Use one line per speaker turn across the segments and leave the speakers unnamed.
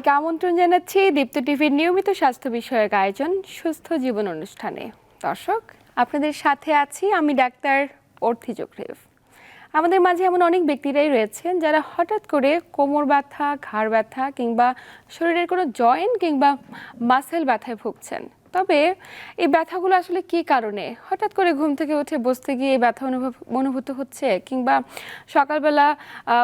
সবাইকে আমন্ত্রণ জানাচ্ছি দীপ্ত টিভির নিয়মিত স্বাস্থ্য বিষয়ক আয়োজন সুস্থ জীবন অনুষ্ঠানে। দর্শক, আপনাদের সাথে আছি আমি ডাক্তার অর্থি জোকরেভ আমাদের মাঝে এমন অনেক ব্যক্তিরাই রয়েছেন যারা হঠাৎ করে কোমর ব্যথা, ঘাড় ব্যথা কিংবা শরীরের কোনো জয়েন্ট কিংবা মাসেল ব্যথায় ভুগছেন। তবে এই ব্যথাগুলো আসলে কী কারণে? হঠাৎ করে ঘুম থেকে উঠে বসতে গিয়ে ব্যথা অনুভব, অনুভূত হচ্ছে? কিংবা সকালবেলা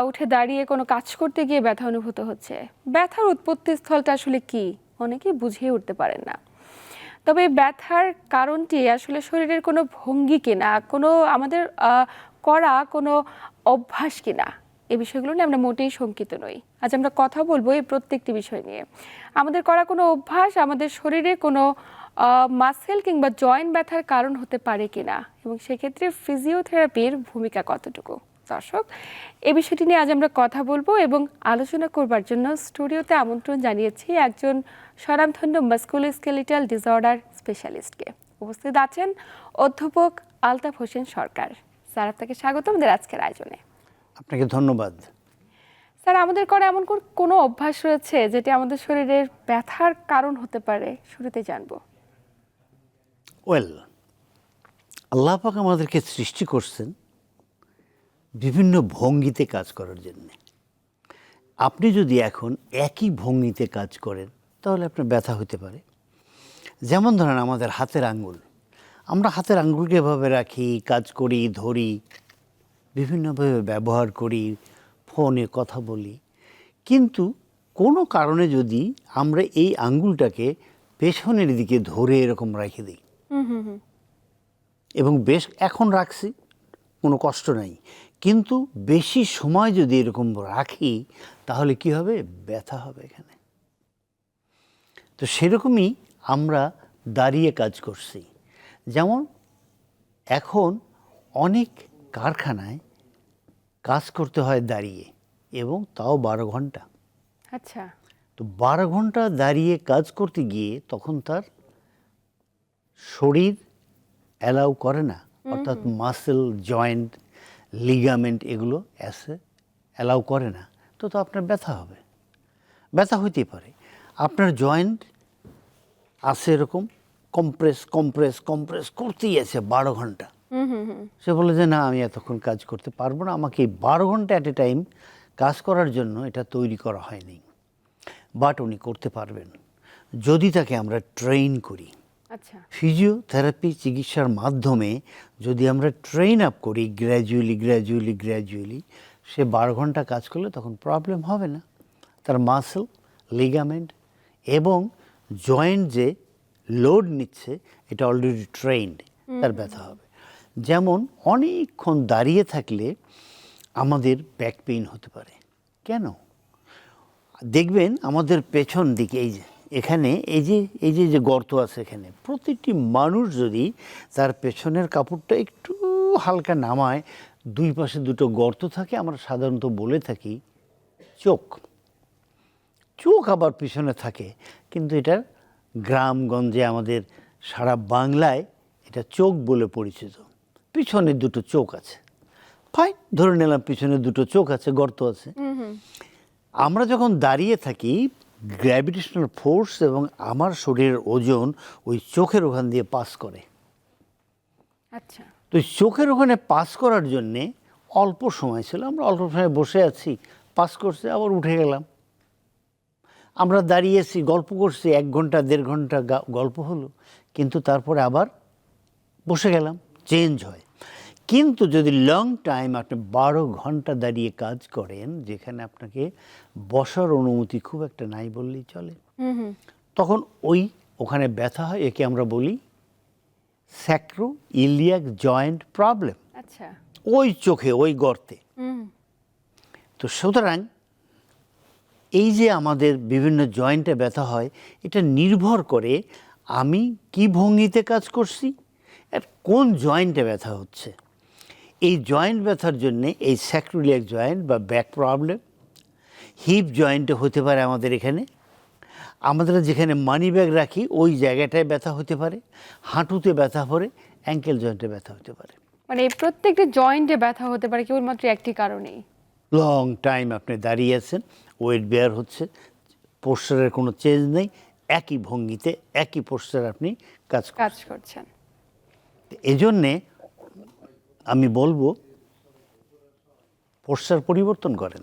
উঠে দাঁড়িয়ে কোনো কাজ করতে গিয়ে ব্যথা অনুভূত হচ্ছে? ব্যথার উৎপত্তি স্থলটা আসলে কি? অনেকেই বুঝিয়ে উঠতে পারেন না। তবে ব্যথার কারণটি আসলে শরীরের কোনো ভঙ্গি কিনা? কোনো আমাদের করা কোনো অভ্যাস কিনা? এই বিষয়গুলো নিয়ে আমরা মোটেই শঙ্কিত নই। আজ আমরা কথা বলব এই প্রত্যেকটি বিষয় নিয়ে। আমাদের করা কোনো অভ্যাস, আমাদের শরীরে কোনো মাসেল কিংবা জয়েন্ট ব্যথার কারণ হতে পারে কিনা? এবং সেক্ষেত্রে ফিজিওথেরাপির ভূমিকা কতটুকু? দর্শক, এ বিষয়টি নিয়ে আজ আমরা কথা বলব এবং আলোচনা করবার জন্য স্টুডিওতে আমন্ত্রণ জানিয়েছি একজন স্বনামধন্য মাস্কুলোস্কেলিটাল ডিসঅর্ডার স্পেশালিস্টকে উপস্থিত আছেন অধ্যাপক আলতাফ হোসেন সরকার। স্যার, আপনাকে স্বাগত আমাদের আজকের আয়োজনে।
আপনাকে ধন্যবাদ।
স্যার আমাদের করে এমন কোন- অভ্যাস রয়েছে যেটি আমাদের শরীরের ব্যথার কারণ হতে পারে? শুরুতে জানব।
ওয়েল আল্লাহ পাক আমাদেরকে সৃষ্টি করছেন বিভিন্ন ভঙ্গিতে কাজ করার জন্য। আপনি যদি এখন একই ভঙ্গিতে কাজ করেন তাহলে আপনার ব্যথা হতে পারে। যেমন ধরেন আমাদের হাতের আঙ্গুল। আমরা হাতের আঙ্গুলকে এভাবে রাখি কাজ করি ধরি। বিভিন্নভাবে ব্যবহার করি ফোনে কথা বলি। কিন্তু কোনো কারণে যদি আমরা এই আঙ্গুলটাকে পেছনের দিকে ধরে এরকম রেখে দিই। এবং বেশ এখন রাখছি কোনো কষ্ট নাই। কিন্তু বেশি সময় যদি এরকম রাখি তাহলে কি হবে? ব্যথা হবে এখানে। তো সেরকমই আমরা দাঁড়িয়ে কাজ করছি। যেমন এখন অনেক কারখানায় কাজ করতে হয় দাঁড়িয়ে এবং তাও বারো ঘণ্টা।
আচ্ছা।
তো বারো ঘণ্টা দাঁড়িয়ে কাজ করতে গিয়ে তখন তার শরীর অ্যালাউ করে না। অর্থাৎ মাসেল জয়েন্ট লিগামেন্ট এগুলো অ্যাসে অ্যালাউ করে না। তো তো আপনার ব্যথা হবে। ব্যথা হইতেই পারে। আপনার জয়েন্ট আছে এরকম কম্প্রেস কম্প্রেস কম্প্রেস করতেই আছে বারো ঘণ্টা। সে বলে যে না আমি এতক্ষণ কাজ করতে পারব না। আমাকে এই বারো ঘণ্টা অ্যাট এ টাইম কাজ করার জন্য এটা তৈরি করা হয়নি। বাট উনি করতে পারবেন। যদি তাকে আমরা ট্রেন করি
আচ্ছা।
ফিজিওথেরাপি চিকিৎসার মাধ্যমে যদি আমরা ট্রেন আপ করি গ্র্যাজুয়ালি গ্র্যাজুয়ালি গ্র্যাজুয়ালি সে বারো ঘণ্টা কাজ করলে তখন প্রবলেম হবে না। তার মাসেল লিগামেন্ট এবং জয়েন্ট যে লোড নিচ্ছে এটা অলরেডি ট্রেন্ড তার ব্যথা হবে। যেমন অনেকক্ষণ দাঁড়িয়ে থাকলে আমাদের ব্যাক পেইন হতে পারে। কেন? দেখবেন আমাদের পেছন দিকে, এই যে, এখানে, এই যে এই যে যে গর্ত আছে এখানে, প্রতিটি মানুষ যদি তার পেছনের কাপড়টা একটু হালকা নামায়, দুই পাশে দুটো গর্ত থাকে, আমরা সাধারণত বলে থাকি চোখ। চোখ আবার পিছনে থাকে, কিন্তু এটা গ্রামগঞ্জে আমাদের সারা বাংলায় এটা চোখ বলে পরিচিত। পিছনে দুটো চোখ আছে। ফাইন ধরে নিলাম পিছনে দুটো চোখ আছে গর্ত আছে। আমরা যখন দাঁড়িয়ে থাকি গ্র্যাভিটেশনাল ফোর্স এবং আমার শরীরের ওজন ওই চোখের ওখান দিয়ে পাস করে।
আচ্ছা।
তো চোখের ওখানে পাস করার জন্যে অল্প সময় ছিল আমরা অল্প সময় বসে আছি পাস করছে আবার উঠে গেলাম। আমরা দাঁড়িয়েছি গল্প করছি এক ঘণ্টা দেড় ঘণ্টা গল্প হলো কিন্তু তারপরে আবার বসে গেলাম চেঞ্জ হয়। কিন্তু যদি লং টাইম আপনি বারো ঘণ্টা দাঁড়িয়ে কাজ করেন যেখানে আপনাকে বসার অনুমতি খুব একটা নাই বললেই চলে। তখন ওই ওখানে ব্যথা হয় একে আমরা বলি স্যাক্রো ইলিয়াক জয়েন্ট প্রবলেম
আচ্ছা।
ওই চোখে ওই গর্তে। তো সুতরাং এই যে আমাদের বিভিন্ন জয়েন্টে ব্যথা হয় এটা নির্ভর করে আমি কি ভঙ্গিতে কাজ করছি আর কোন জয়েন্টে ব্যথা হচ্ছে। এই জয়েন্ট ব্যথার জন্যে এই স্যাক্রোলিয়াক জয়েন্ট বা ব্যাক প্রবলেম হিপ জয়েন্টে হতে পারে আমাদের এখানে। আমাদের যেখানে মানি ব্যাগ রাখি ওই জায়গাটায় ব্যথা হতে পারে হাঁটুতে ব্যথা পড়ে অ্যাঙ্কেল জয়েন্টে ব্যথা হতে পারে।
মানে এই প্রত্যেকটি জয়েন্টে ব্যথা হতে পারে কেবলমাত্র একটি কারণেই।
লং টাইম আপনি দাঁড়িয়ে আছেন ওয়েট বেয়ার হচ্ছে পোস্টারের কোনো চেঞ্জ নেই একই ভঙ্গিতে একই পোস্টার আপনি কাজ
কাজ করছেন।
এজন্যে আমি বলব পোস্টার পরিবর্তন করেন।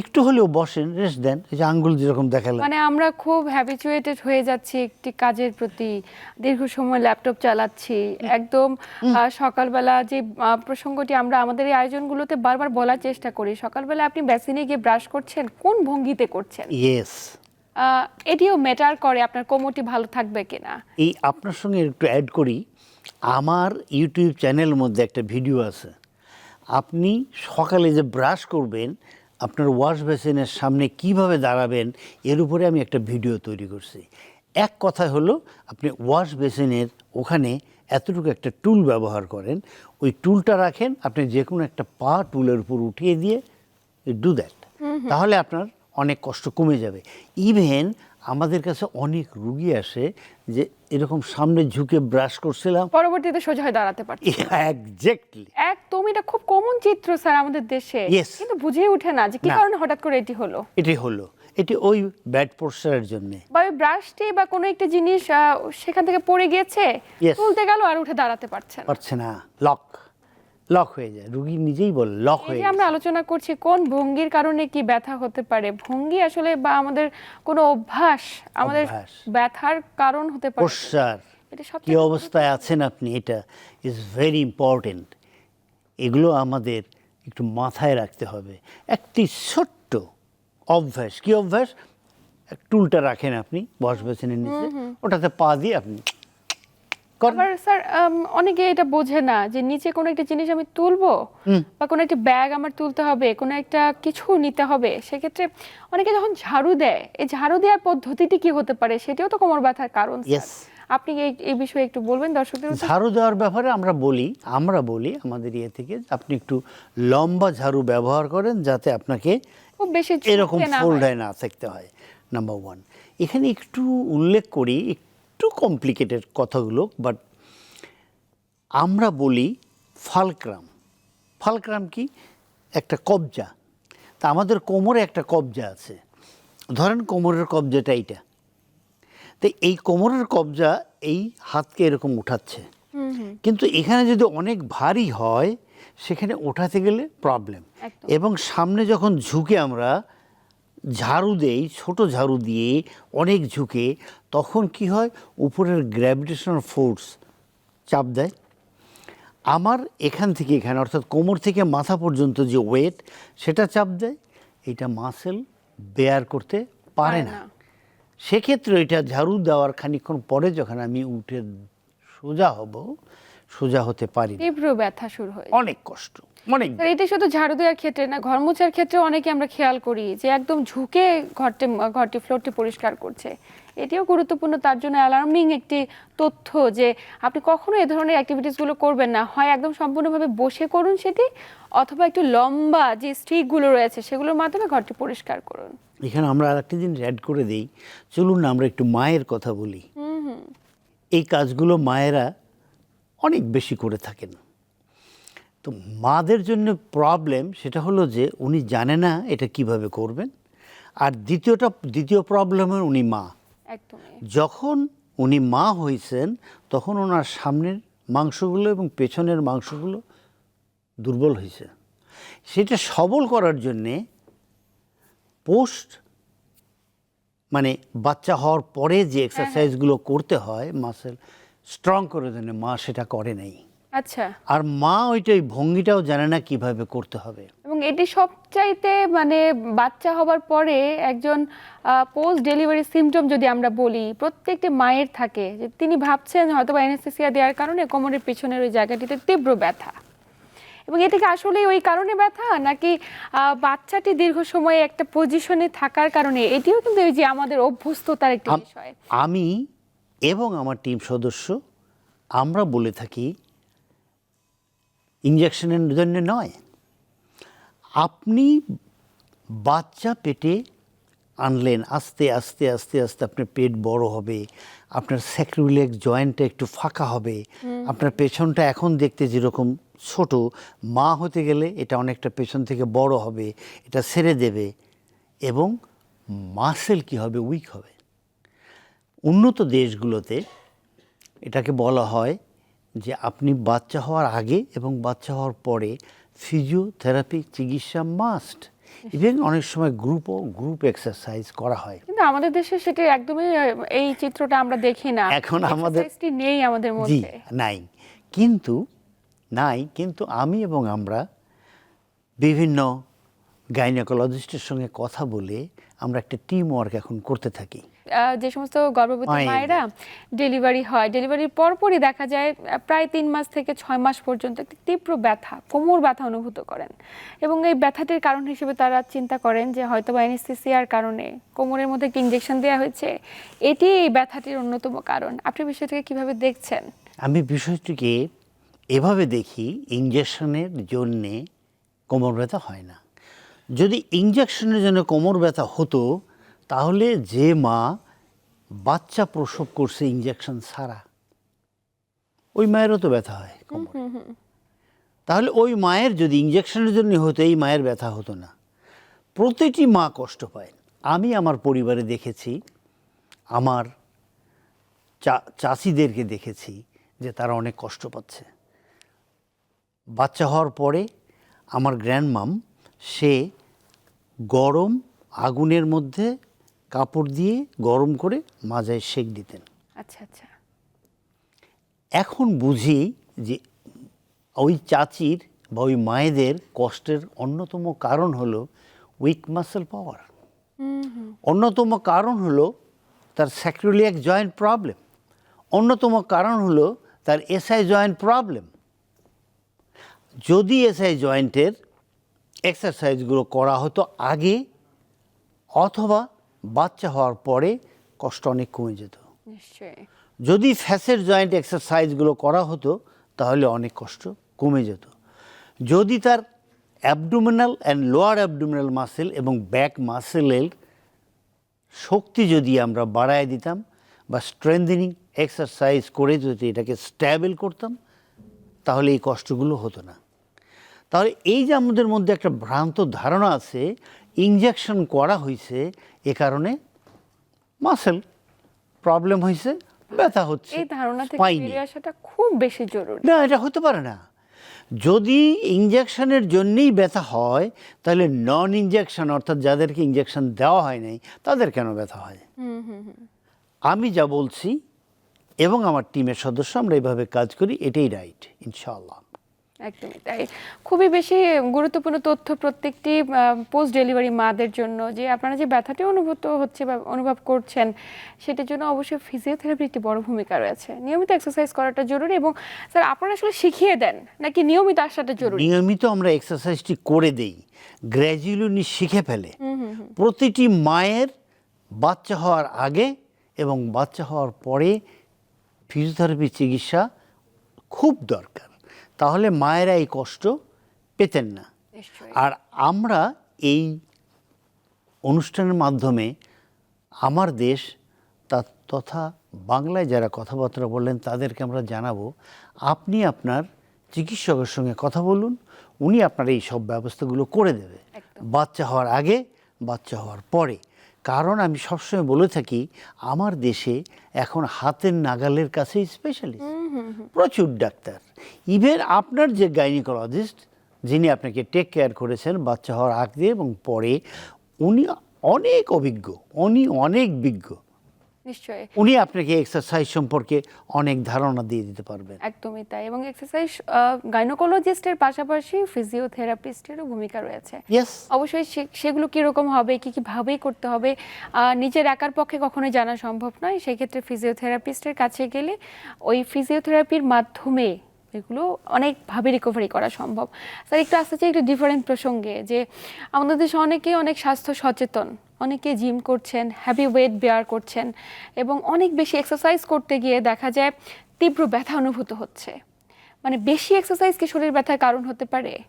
একটু হলেও বসেন রেস্ট দেন এই যে আঙ্গুল যেরকম দেখালাম।
মানে আমরা খুব হ্যাবিচুয়েটেড হয়ে যাচ্ছি একটি কাজের প্রতি। দীর্ঘ সময় ল্যাপটপ চালাচ্ছি। একদম সকালবেলা যে প্রসঙ্গটি আমরা আমাদের এই আয়োজনগুলোতে বারবার বলার চেষ্টা করি সকালবেলা আপনি বেসিনে গিয়ে ব্রাশ করছেন কোন ভঙ্গিতে করছেন?
ইয়েস
এটিও ম্যাটার করে আপনার কোমরটি ভালো থাকবে কিনা।
এই আপনার সঙ্গে একটু অ্যাড করি আমার ইউটিউব চ্যানেলের মধ্যে একটা ভিডিও আছে। আপনি সকালে যে ব্রাশ করবেন আপনার ওয়াশ বেসিনের সামনে কীভাবে দাঁড়াবেন এর উপরে আমি একটা ভিডিও তৈরি করছি। এক কথা হলো আপনি ওয়াশ বেসিনের ওখানে এতটুকু একটা টুল ব্যবহার করেন ওই টুলটা রাখেন আপনি যে কোনো একটা পা টুলের উপর উঠিয়ে দিয়ে ডু দ্যাট তাহলে আপনার অনেক কষ্ট কমে যাবে। ইভেন আমাদের কাছে অনেক রুগী আসে যে এরকম সামনে ঝুঁকে ব্রাশ করছিলাম।
পরবর্তীতে সোজা হয়ে দাঁড়াতে পারছে
একজ্যাক্টলি
একদম এটা খুব কমন চিত্র স্যার আমাদের দেশে। কিন্তু বুঝে ওঠে না যে কি কারণে হঠাৎ করে এটি হলো।
এটি হলো। এটি ওই ব্যাড পোস্টারের জন্য।
বা ওই ব্রাশটি বা কোনো একটা জিনিস সেখান থেকে পড়ে গিয়েছে. তুলতে গেল আর উঠে দাঁড়াতে পারছে না।
পারছে না। লক লক হয়ে যায়। রুগী নিজেই বল লক হয়ে
আমরা আলোচনা করছি কোন ভঙ্গির কারণে কি ব্যথা হতে পারে? ভঙ্গি আসলে বা আমাদের কোনো অভ্যাস আমাদের ব্যথার কারণ হতে পারে? এটা
কি অবস্থায় আছেন আপনি? এটা ইজ ভেরি ইম্পর্টেন্ট এগুলো আমাদের একটু মাথায় রাখতে হবে। একটি ছোট্ট অভ্যাস কি অভ্যাস? টুলটা রাখেন আপনি বস বেসিনের নিচে ওটাতে পা দিয়ে আপনি
আবার স্যার অনেকে এটা বোঝে না যে নিচে কোনো একটা জিনিস আমি তুলবো বা কোনো একটা ব্যাগ আমার তুলতে হবে কোনো একটা কিছু নিতে হবে। সেক্ষেত্রে অনেকে যখন ঝাড়ু দেয় এই ঝাড়ু দেওয়ার পদ্ধতিটি কি হতে পারে সেটাও তো কোমর ব্যথার কারণ আপনি এই বিষয়ে একটু বলবেন দর্শকদের
ঝাড়ু দেওয়ার ব্যাপারে আমরা বলি আমরা বলি আমাদের ইয়ে থেকে আপনি একটু লম্বা ঝাড়ু ব্যবহার করেন যাতে আপনাকে
খুব বেশি
এরকম
ঝুঁকতে না হয়।
থাকতে হয় নাম্বার ওয়ান এখানে একটু উল্লেখ করি একটু কমপ্লিকেটেড কথাগুলো বাট আমরা বলি ফালক্রাম। ফালক্রাম কি? একটা কবজা। তা আমাদের কোমরে একটা কবজা আছে। ধরেন কোমরের কবজাটা এইটা। তো এই কোমরের কবজা এই হাতকে এরকম উঠাচ্ছে। কিন্তু এখানে যদি অনেক ভারী হয় সেখানে ওঠাতে গেলে প্রবলেম এবং সামনে যখন ঝুঁকে আমরা ঝাড়ু দেই ছোট ঝাড়ু দিয়ে অনেক ঝুঁকে তখন কি হয়? উপরের গ্র্যাভিটেশনাল ফোর্স চাপ দেয়। আমার এখান থেকে এখানে অর্থাৎ কোমর থেকে মাথা পর্যন্ত যে ওয়েট সেটা চাপ দেয়। এটা মাসেল বেয়ার করতে পারে না। সেক্ষেত্রে এটা ঝাড়ু দেওয়ার খানিকক্ষণ পরে যখন আমি উঠে সোজা হব সোজা হতে পারি।
তীব্র ব্যথা শুরু হয়
অনেক কষ্ট। অনেক
স্যার এটা শুধু ঝাড়ু দেওয়ার ক্ষেত্রে না ঘর মোছার ক্ষেত্রে অনেকে আমরা খেয়াল করি যে একদম ঝুঁকে ঘরটি ঘরটি ফ্লোরটি পরিষ্কার করছে। এটিও গুরুত্বপূর্ণ তার জন্য অ্যালার্মিং একটি তথ্য যে আপনি কখনো এ ধরনের অ্যাক্টিভিটিসগুলো করবেন না। হয় একদম সম্পূর্ণভাবে বসে করুন সেটি অথবা একটু লম্বা যে স্টিকগুলো রয়েছে সেগুলোর মাধ্যমে ঘরটি পরিষ্কার করুন।
এখানে আমরা আরেকটা জিনিস অ্যাড করে দিই। চলুন না আমরা একটু মায়ের কথা বলি। এই কাজগুলো মায়েরা অনেক বেশি করে থাকেন। তো মাদের জন্য প্রবলেম সেটা হলো যে উনি জানে না এটা কীভাবে করবেন। আর দ্বিতীয়টা দ্বিতীয় প্রবলেমের উনি মা। যখন উনি মা হয়েছেন তখন ওনার সামনের মাংসগুলো এবং পেছনের মাংসগুলো দুর্বল হয়েছে। সেটা সবল করার জন্যে পোস্ট মানে বাচ্চা হওয়ার পরে যে এক্সারসাইজগুলো করতে হয় মাসেল স্ট্রং করে জন্য মা সেটা করে নাই।
আচ্ছা।
আর মা ওইটা ওই ভঙ্গিটাও জানে না কীভাবে করতে হবে।
এবং এটি সবচাইতে মানে বাচ্চা হবার পরে একজন পোস্ট ডেলিভারি সিমটম যদি আমরা বলি প্রত্যেকটি মায়ের থাকে। যে তিনি ভাবছেন হয়তো বা অ্যানেস্থেসিয়া দেওয়ার কারণে কোমরের পিছনের ওই জায়গাটিতে তীব্র ব্যথা। এবং এটি কি আসলে ওই কারণে ব্যথা নাকি বাচ্চাটি দীর্ঘ সময় একটা পজিশনে থাকার কারণে? এটিও কিন্তু এই যে আমাদের অভ্যস্ততার একটি বিষয়।
আমি এবং আমার টিম সদস্য আমরা বলে থাকি ইঞ্জেকশনের জন্য নয়। আপনি বাচ্চা পেটে আনলেন আস্তে আস্তে আস্তে আস্তে আপনার পেট বড় হবে আপনার স্যাক্রিলেক জয়েন্টটা একটু ফাঁকা হবে আপনার পেছনটা এখন দেখতে যেরকম ছোট মা হতে গেলে এটা অনেকটা পেছন থেকে বড় হবে এটা সেরে দেবে এবং মাসেল কি হবে? উইক হবে। উন্নত দেশগুলোতে এটাকে বলা হয় যে আপনি বাচ্চা হওয়ার আগে এবং বাচ্চা হওয়ার পরে ফিজিওথেরাপি চিকিৎসা মাস্ট ইভেন অনেক সময় গ্রুপও গ্রুপ এক্সারসাইজ করা হয়।
কিন্তু আমাদের দেশে সেটা একদমই এই চিত্রটা আমরা দেখি না।
এখন আমাদের-
নেই আমাদের মধ্যে।
নাই। কিন্তু নাই কিন্তু আমি এবং আমরা বিভিন্ন গাইনোকোলজিস্টের সঙ্গে কথা বলে আমরা একটা টিম ওয়ার্ক এখন করতে থাকি।
যে সমস্ত গর্ভবতী মায়েরা ডেলিভারি হয় ডেলিভারির পরপরই দেখা যায় প্রায় তিন মাস থেকে ছয় মাস পর্যন্ত একটি তীব্র ব্যথা কোমর ব্যথা অনুভূত করেন। এবং এই ব্যথাটির কারণ হিসেবে তারা চিন্তা করেন যে হয়তো বা অ্যানেস্থেসিয়ার কারণে কোমরের মধ্যে একটি ইঞ্জেকশন দেওয়া হয়েছে। এটি এই ব্যথাটির অন্যতম কারণ। আপনি বিষয়টাকে কীভাবে দেখছেন?
আমি বিষয়টিকে এভাবে দেখি ইঞ্জেকশনের জন্যে কোমর ব্যথা হয় না। যদি ইঞ্জেকশনের জন্য কোমর ব্যথা হতো তাহলে যে মা বাচ্চা প্রসব করছে ইঞ্জেকশন ছাড়া ওই মায়েরও তো ব্যথা হয় কোমর। তাহলে ওই মায়ের যদি ইঞ্জেকশনের জন্য হতো এই মায়ের ব্যথা হতো না। প্রতিটি মা কষ্ট পায়। আমি আমার পরিবারে দেখেছি আমার চা চাষিদেরকে দেখেছি যে তারা অনেক কষ্ট পাচ্ছে। বাচ্চা হওয়ার পরে আমার গ্র্যান্ডমাম সে গরম আগুনের মধ্যে কাপড় দিয়ে গরম করে মাজায় সেক দিতেন।
আচ্ছা আচ্ছা।
এখন বুঝি যে ওই চাচির বা ওই মায়েদের কষ্টের অন্যতম কারণ হলো উইক মাসেল পাওয়ার অন্যতম কারণ হলো তার স্যাক্রোলিয়াক জয়েন্ট প্রবলেম অন্যতম কারণ হলো তার এসআই জয়েন্ট প্রবলেম যদি এসআই জয়েন্টের এক্সারসাইজগুলো করা হতো আগে অথবা বাচ্চা হওয়ার পরে কষ্ট অনেক কমে যেত। যদি ফ্যাসের জয়েন্ট এক্সারসাইজগুলো করা হতো তাহলে অনেক কষ্ট কমে যেত। যদি তার abdominal and lower abdominal muscle এবং ব্যাক মাসেলের শক্তি যদি আমরা বাড়ায় দিতাম বা স্ট্রেংথেনিং এক্সারসাইজ করে যদি এটাকে স্ট্যাবেল করতাম তাহলে এই কষ্টগুলো হতো না। তাহলে এই যে আমাদের মধ্যে একটা ভ্রান্ত ধারণা আছে ইঞ্জেকশন করা হয়েছে এ কারণে মাসেল প্রবলেম হয়েছে ব্যথা হচ্ছে
এই ধারণা থেকে বেরিয়ে আসাটা খুব বেশি জরুরি।
না এটা হতে পারে না। যদি ইঞ্জেকশনের জন্যেই ব্যথা হয় তাহলে নন ইঞ্জেকশন অর্থাৎ যাদেরকে ইঞ্জেকশন দেওয়া হয় নাই তাদের কেন ব্যথা হয়? আমি যা বলছি এবং আমার টিমের সদস্য আমরা এইভাবে কাজ করি এটাই রাইট ইনশাআল্লাহ।
একদমই তাই। খুবই বেশি গুরুত্বপূর্ণ তথ্য প্রত্যেকটি পোস্ট ডেলিভারি মাদের জন্য যে আপনারা যে ব্যথাটি অনুভূত হচ্ছে বা অনুভব করছেন সেটার জন্য অবশ্যই ফিজিওথেরাপি একটি বড় ভূমিকা রয়েছে। নিয়মিত এক্সারসাইজ করাটা জরুরি এবং স্যার আপনারা আসলে শিখিয়ে দেন নাকি নিয়মিত আসাটা জরুরি?
নিয়মিত আমরা এক্সারসাইজটি করে দেই গ্র্যাজুয়ালি উনি শিখে ফেলে। প্রতিটি মায়ের বাচ্চা হওয়ার আগে এবং বাচ্চা হওয়ার পরে ফিজিওথেরাপি চিকিৎসা খুব দরকার। তাহলে মায়েরা এই কষ্ট পেতেন না। আর আমরা এই অনুষ্ঠানের মাধ্যমে আমার দেশ তা তথা বাংলায় যারা কথাবার্তা বললেন তাদেরকে আমরা জানাব আপনি আপনার চিকিৎসকের সঙ্গে কথা বলুন উনি আপনার এই সব ব্যবস্থাগুলো করে দেবে। বাচ্চা হওয়ার আগে বাচ্চা হওয়ার পরে। কারণ আমি সবসময় বলে থাকি আমার দেশে এখন হাতের নাগালের কাছেই স্পেশালিস্ট প্রচুর ডাক্তার। ইভেন আপনার যে গাইনিকোলজিস্ট যিনি আপনাকে টেক কেয়ার করেছেন বাচ্চা হওয়ার আগ দিয়ে এবং পরে উনি অনেক অভিজ্ঞ, উনি অনেক বিজ্ঞ।
নিশ্চয়ই।
উনি আপনাকে এক্সারসাইজ সম্পর্কে অনেক ধারণা দিয়ে দিতে পারবেন।
একদমই তাই এবং এক্সারসাইজ গাইনোকোলজিস্টের পাশাপাশি ফিজিওথেরাপিস্টেরও ভূমিকা রয়েছে।
ইয়েস
অবশ্যই সেগুলো কীরকম হবে কী কীভাবেই করতে হবে নিজের একার পক্ষে কখনোই জানা সম্ভব নয়। সেই ক্ষেত্রে ফিজিওথেরাপিস্টের কাছে গেলে ওই ফিজিওথেরাপির মাধ্যমে এগুলো অনেকভাবে রিকভারি করা সম্ভব। স্যার একটু আসতে চাই একটু ডিফারেন্ট প্রসঙ্গে যে আমাদের দেশে অনেকেই অনেক স্বাস্থ্য সচেতন। অনেকে জিম করছেন হ্যাভি ওয়েট বেয়ার করছেন এবং অনেক বেশি এক্সারসাইজ করতে গিয়ে দেখা যায় তীব্র ব্যথা অনুভূত হচ্ছে। মানে বেশি এক্সারসাইজ কি শরীর ব্যথার কারণ হতে পারে?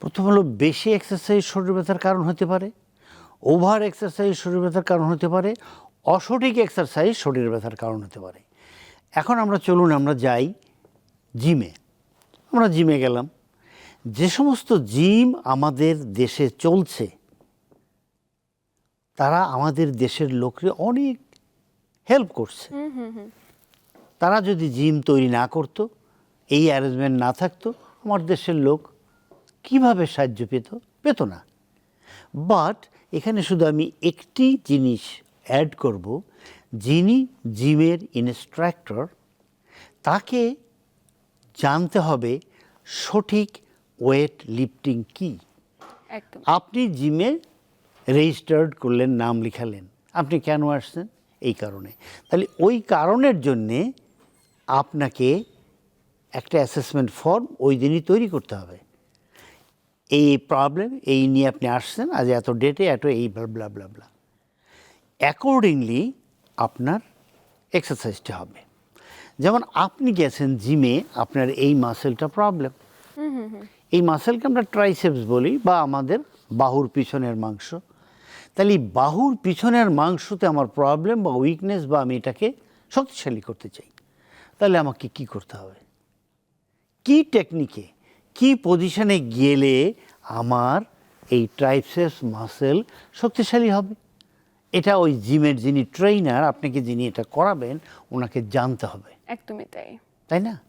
প্রথম হলো বেশি এক্সারসাইজ শরীর ব্যথার কারণ হতে পারে ওভার এক্সারসাইজ শরীর ব্যথার কারণ হতে পারে, অসঠিক এক্সারসাইজ শরীর ব্যথার কারণ হতে পারে। এখন আমরা চলুন, আমরা যাই জিমে। আমরা জিমে গেলাম। যে সমস্ত জিম আমাদের দেশে চলছে তারা আমাদের দেশের লোকরে অনেক হেল্প করছে। তারা যদি জিম তৈরি না করতো এই অ্যারেঞ্জমেন্ট না থাকতো আমার দেশের লোক কীভাবে সাহায্য পেত? পেত না। বাট এখানে শুধু আমি একটি জিনিস অ্যাড করব যিনি জিমের ইনস্ট্রাক্টর তাকে জানতে হবে সঠিক ওয়েট লিফটিং কী। আপনি জিমে রেজিস্টার্ড করলেন নাম লিখালেন। আপনি কেন আসছেন? এই কারণে। তাহলে ওই কারণের জন্যে আপনাকে একটা অ্যাসেসমেন্ট ফর্ম ওই দিনই তৈরি করতে হবে। এই প্রবলেম এই নিয়ে আপনি আসছেন আজ এত ডেটে এত এই ব্লা ব্লা ব্লা অ্যাকর্ডিংলি আপনার এক্সারসাইজটা হবে। যেমন আপনি গেছেন জিমে আপনার এই মাসেলটা প্রবলেম এই মাসেলকে আমরা ট্রাইসেপস বলি বা আমাদের বাহুর পিছনের মাংস। তাহলে এই বাহুর পিছনের মাংসতে আমার প্রবলেম বা উইকনেস বা আমি এটাকে শক্তিশালী করতে চাই। তাহলে আমাকে কি করতে হবে? কি টেকনিকে কি পজিশনে গেলে আমার এই ট্রাইসেপস মাসেল শক্তিশালী হবে? এটা ওই জিমের যিনি ট্রেইনার আপনাকে যিনি এটা করাবেন ওনাকে জানতে হবে।
একদমই তাই।
তাই না?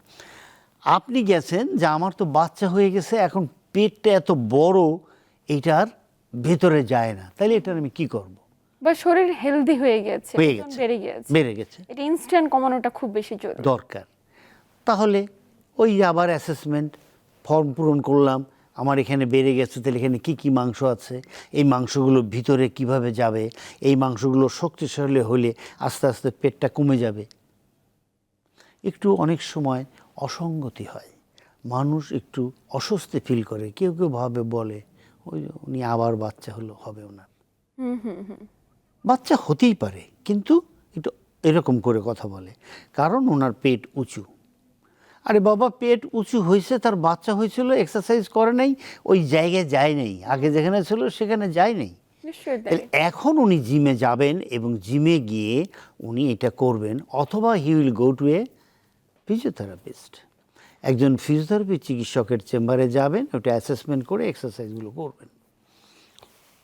আপনি গেছেন যে আমার তো বাচ্চা হয়ে গেছে এখন পেটটা এত বড় এইটার ভেতরে যায় না। তাহলে এটা আমি কি করব?
বা শরীর হেলদি হয়ে গেছে
হয়ে গেছে
বেড়ে গেছে।
বেড়ে গেছে।
এটা ইনস্ট্যান্ট কমানোটা খুব বেশি জরুরি।
দরকার। তাহলে ওই আবার অ্যাসেসমেন্ট ফর্ম পূরণ করলাম আমার এখানে বেড়ে গেছে তাহলে এখানে কি কি মাংস আছে এই মাংসগুলো ভিতরে কীভাবে যাবে এই মাংসগুলো শক্তিশালী হলে আস্তে আস্তে পেটটা কমে যাবে। একটু অনেক সময় অসঙ্গতি হয়। মানুষ একটু অস্বস্তি ফিল করে। কেউ কেউ ভাবে বলে ওই উনি আবার বাচ্চা হলো হবে ওনার। বাচ্চা হতেই পারে কিন্তু একটু এরকম করে কথা বলে। কারণ ওনার পেট উঁচু। আরে বাবা পেট উঁচু হয়েছে তার বাচ্চা হয়েছিল এক্সারসাইজ করে নাই ওই জায়গায় যায় নাই। আগে যেখানে ছিল সেখানে যায় নাই। তাহলে এখন উনি জিমে যাবেন এবং জিমে গিয়ে উনি এটা করবেন অথবা he will go to a physiotherapist একজন ফিজিওথেরাপি চিকিৎসকের চেম্বারে যাবেন, ওটা অ্যাসেসমেন্ট করে এক্সারসাইজগুলো করবেন।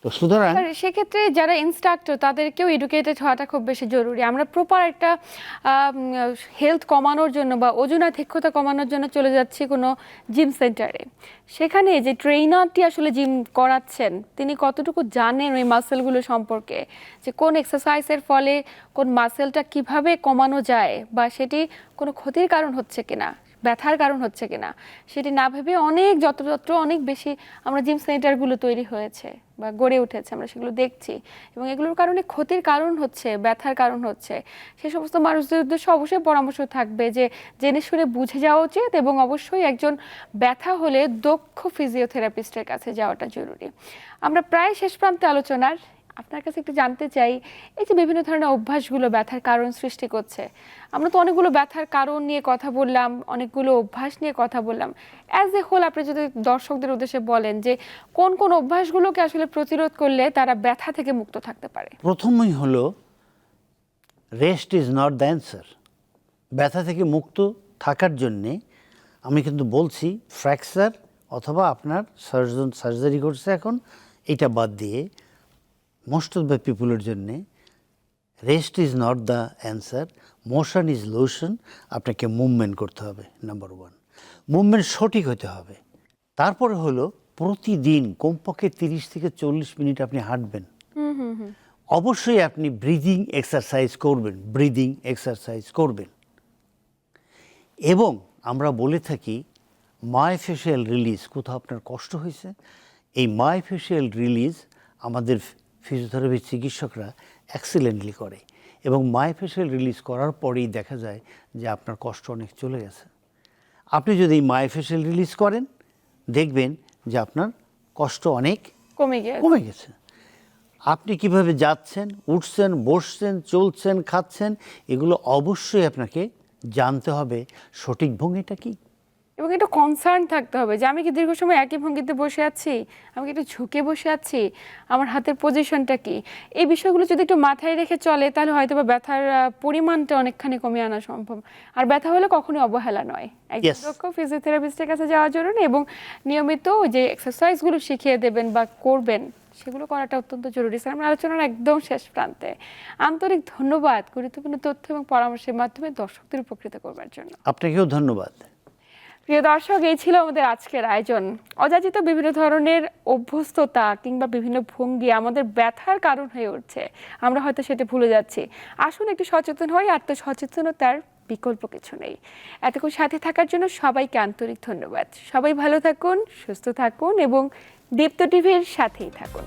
তো সুতরাং
সেক্ষেত্রে যারা ইনস্ট্রাক্টর তাদেরকেও এডুকেটেড হওয়াটা খুব বেশি জরুরি। আমরা প্রপার একটা হেলথ কমানোর জন্য বা ওজনাধিক্যতা কমানোর জন্য চলে যাচ্ছি কোনো জিম সেন্টারে সেখানে যে ট্রেনারটি আসলে জিম করাচ্ছেন, তিনি কতটুকু জানেন ওই মাসেলগুলো সম্পর্কে? যে কোন এক্সারসাইজের ফলে কোন মাসেলটা কীভাবে কমানো যায় বা সেটি কোনো ক্ষতির কারণ হচ্ছে কিনা? ব্যথার কারণ হচ্ছে কিনা, সেটি না ভেবে অনেক যত্রতত্র অনেক বেশি আমরা জিম সেন্টারগুলো তৈরি হয়েছে বা গড়ে উঠেছে, আমরা সেগুলো দেখছি এবং এগুলোর কারণে ক্ষতির কারণ হচ্ছে, ব্যথার কারণ হচ্ছে। সে সমস্ত মানুষদের উদ্দেশ্যে অবশ্যই পরামর্শ থাকবে যে জেনে শুনে বুঝে যাওয়া উচিত এবং অবশ্যই একজন ব্যথা হলে দক্ষ ফিজিওথেরাপিস্টের কাছে যাওয়াটা জরুরি। আমরা প্রায় শেষ প্রান্তে আলোচনার আপনার কাছে একটু জানতে চাই, এই যে বিভিন্ন ধরনের অভ্যাসগুলো ব্যথার কারণ সৃষ্টি করছে, আমরা তো অনেকগুলো ব্যথার কারণ নিয়ে কথা বললাম, অনেকগুলো অভ্যাস নিয়ে কথা বললাম। অ্যাজ এ হোল আপনি যদি দর্শকদের উদ্দেশ্যে বলেন যে কোন কোন অভ্যাসগুলোকে আসলে প্রতিরোধ করলে তারা ব্যথা থেকে মুক্ত থাকতে পারে?
প্রথমই হলো rest is not the answer ব্যথা থেকে মুক্ত থাকার জন্যে আমি কিন্তু বলছি ফ্র্যাকচার অথবা আপনার সার্জন সার্জারি করছে এখন, এটা বাদ দিয়ে মোস্ট অফ দ্য পিপুলের জন্যে rest is not the answer motion is lotion আপনাকে মুভমেন্ট করতে হবে নাম্বার ওয়ান মুভমেন্ট সঠিক হতে হবে। তারপরে হলো প্রতিদিন কমপক্ষে তিরিশ থেকে চল্লিশ মিনিট আপনি হাঁটবেন। অবশ্যই আপনি ব্রিদিং এক্সারসাইজ করবেন ব্রিদিং এক্সারসাইজ করবেন। এবং আমরা বলে থাকি মাইফেশিয়াল রিলিজ কোথাও আপনার কষ্ট হয়েছে? এই মাইফেশিয়াল রিলিজ আমাদের ফিজিওথেরাপি চিকিৎসকরা এক্সিলেন্টলি করে এবং মাইফেশিয়াল রিলিজ করার পরেই দেখা যায় যে আপনার কষ্ট অনেক চলে গেছে। আপনি যদি এই মাইফেশিয়াল রিলিজ করেন দেখবেন যে আপনার কষ্ট অনেক
কমে গিয়ে
কমে গেছে। আপনি কীভাবে যাচ্ছেন উঠছেন বসছেন চলছেন খাচ্ছেন এগুলো অবশ্যই আপনাকে জানতে হবে। সঠিক ভঙ্গিটা কি?
এবং একটু কনসার্ন থাকতে হবে যে আমি কি দীর্ঘ সময় একই ভঙ্গিতে বসে আছি? আমি কি একটু ঝুঁকে বসে আছি? আমার হাতের পজিশনটা কি? এই বিষয়গুলো যদি একটু মাথায় রেখে চলে তাহলে হয়তো বা ব্যথার পরিমাণটা অনেকখানি কমিয়ে আনা সম্ভব। আর ব্যথা হলে কখনোই অবহেলা নয়। একজন. দক্ষ ফিজিওথেরাপিস্টের কাছে যাওয়া জরুরি এবং নিয়মিত ওই যে এক্সারসাইজগুলো শিখিয়ে দেবেন বা করবেন সেগুলো করাটা অত্যন্ত জরুরি। স্যার আমরা আলোচনার একদম শেষ প্রান্তে। আন্তরিক ধন্যবাদ গুরুত্বপূর্ণ তথ্য এবং পরামর্শের মাধ্যমে দর্শকদের উপকৃত করবার জন্য।
আপনাকেও ধন্যবাদ।
প্রিয় দর্শক, এই ছিল আমাদের আজকের আয়োজন। অযাচিত বিভিন্ন ধরনের অভ্যস্ততা কিংবা বিভিন্ন ভঙ্গি আমাদের ব্যথার কারণ হয়ে উঠছে। আমরা হয়তো সেটা ভুলে যাচ্ছি। আসুন একটু সচেতন হই আর তো সচেতনতার বিকল্প কিছু নেই। এতক্ষণ সাথে থাকার জন্য সবাইকে আন্তরিক ধন্যবাদ। সবাই ভালো থাকুন, সুস্থ থাকুন এবং দীপ্ত টিভির সাথেই থাকুন।